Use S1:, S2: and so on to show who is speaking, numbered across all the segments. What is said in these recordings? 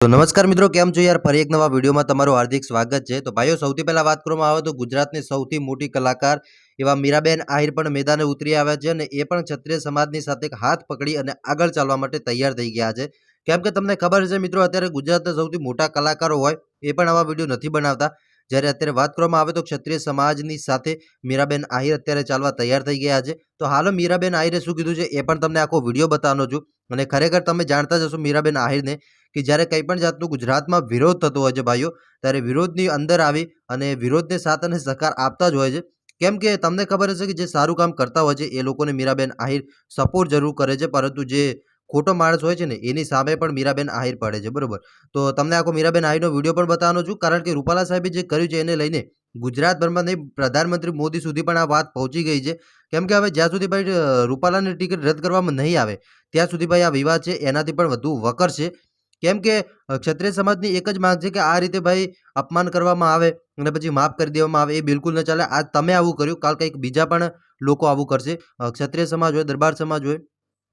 S1: તો નમસ્કાર મિત્રો, કેમ છો યાર? ફરી એક નવા વિડીયોમાં તમારું હાર્દિક સ્વાગત છે. તો ભાઈઓ, સૌથી પહેલા વાત કરવામાં આવે તો ગુજરાતની સૌથી મોટી કલાકાર એવા મીરાબેન આહિર પણ મેદાને ઉતરી આવ્યા છે અને એ પણ ક્ષત્રિય સમાજની સાથે હાથ પકડી અને આગળ ચાલવા માટે તૈયાર થઈ ગયા છે. કેમ કે તમને ખબર છે મિત્રો, અત્યારે ગુજરાતના સૌથી મોટા કલાકારો હોય એ પણ આવા વીડિયો નથી બનાવતા. જ્યારે અત્યારે વાત કરવામાં આવે તો ક્ષત્રિય સમાજની સાથે મીરાબેન આહિર અત્યારે ચાલવા તૈયાર થઈ ગયા છે. તો હાલો, મીરાબેન આહિરે શું કીધું છે એ પણ તમને આખો વીડિયો બતાવવાનો છું. અને ખરેખર તમે જાણતા જ હશો મીરાબેન આહિરને કે જ્યારે કંઈ પણ જાતનું ગુજરાતમાં વિરોધ થતો હોય છે ભાઈઓ, ત્યારે વિરોધની અંદર આવી અને વિરોધને સાથ અને સહકાર આપતા જ હોય છે. કેમ કે તમને ખબર હશે કે જે સારું કામ કરતા હોય છે, એ લોકોને મીરાબેન આહિર સપોર્ટ જરૂર કરે છે, પરંતુ જે ખોટો માણસ હોય છે ને, એની સામે પણ મીરાબેન આહિર પડે છે, બરોબર? તો તમને આખો મીરાબેન આહિરનો વીડિયો પણ બતાવવાનો છું, કારણ કે રૂપાલા સાહેબે જે કર્યું છે, એને લઈને ગુજરાતભરમાં નહીં, પ્રધાનમંત્રી મોદી સુધી પણ આ વાત પહોંચી ગઈ છે. કેમ કે હવે જ્યાં સુધી ભાઈ રૂપાલાની ટિકિટ રદ કરવામાં નહીં આવે, ત્યાં સુધી ભાઈ આ વિવાદ છે, એનાથી પણ વધુ વકરશે કેમ કે ક્ષત્રિય સમાજની એક જ માંગ છે કે આ રીતે ભાઈ અપમાન કરવામાં આવે અને પછી માફ કરી દેવામાં આવે એ બિલકુલ ન ચાલે. આજ તમે આવું કર્યું, કાલ કંઈક બીજા પણ લોકો આવું કરશે. ક્ષત્રિય સમાજ હોય, દરબાર સમાજ હોય,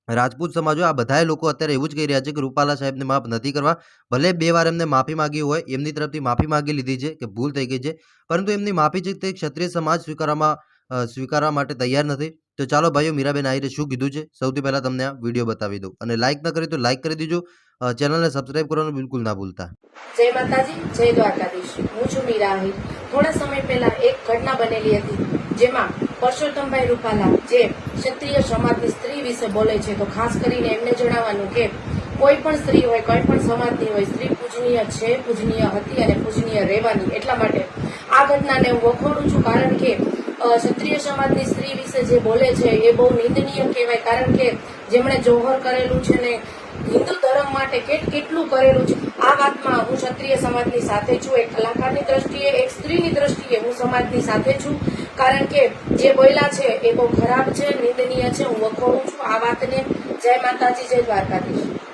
S1: રાજપૂત સમાજ હોય, આ બધાય લોકો અત્યારે એવું જ કહી રહ્યા છે કે રૂપાલા સાહેબને માફ નથી કરવા. ભલે બે વાર એમને માફી માગી હોય, એમની તરફથી માફી માંગી લીધી છે કે ભૂલ થઈ ગઈ છે, પરંતુ એમની માફી છે તે ક્ષત્રિય સમાજ સ્વીકારવામાં સ્વીકારવા માટે તૈયાર નથી. તો ચાલો ભાઈઓ મીરાબેન આહિરે શું કીધું છે? સૌથી પહેલાં તમને આ વીડિયો બતાવી દઉં. અને લાઇક ન કરી તો લાઇક કરી દીજો. ચેનલને સબસ્ક્રાઇબ કરવાનું બિલકુલ ના ભૂલતા.
S2: જય માતાજી, જય દ્વારકાધીશ. હું છું મીરા આહિર થોડા સમય પહેલા એક ઘટના બનેલી હતી, જેમાં પરસોત્તમભાઈ રૂપાલા, જે ક્ષત્રિય સમાજની સ્ત્રી વિશે બોલે છે, તો ખાસ કરીને એમને જણાવવાનું કે કોઈ પણ સ્ત્રી હોય, કોઈ પણ સમાજની હોય, સ્ત્રી પૂજનીય છે, પૂજનીય હતી અને પૂજનીય રહેવાની એટલા માટે આ ઘટનાને હું વખોડું છું, કારણ કે ક્ષત્રિય સમાજની સ્ત્રી વિશે જે બોલે છે એ બહુ નિંદનીય કહેવાય. કારણ કે જેમણે જોહર કરેલું છે ને હિન્દુ ધર્મ માટે કેટ કેટલું કરેલું છે, આ વાતમાં હું ક્ષત્રિય સમાજની સાથે છું. એક કલાકારની દ્રષ્ટિએ, એક સ્ત્રીની દ્રષ્ટિએ હું સમાજની સાથે છું. કારણ કે જે બોયલા છે એ બહુ ખરાબ છે, નિંદનીય છે. હું વખોડું છું આ વાતને. જય માતાજી, જય દ્વારકાધીશ.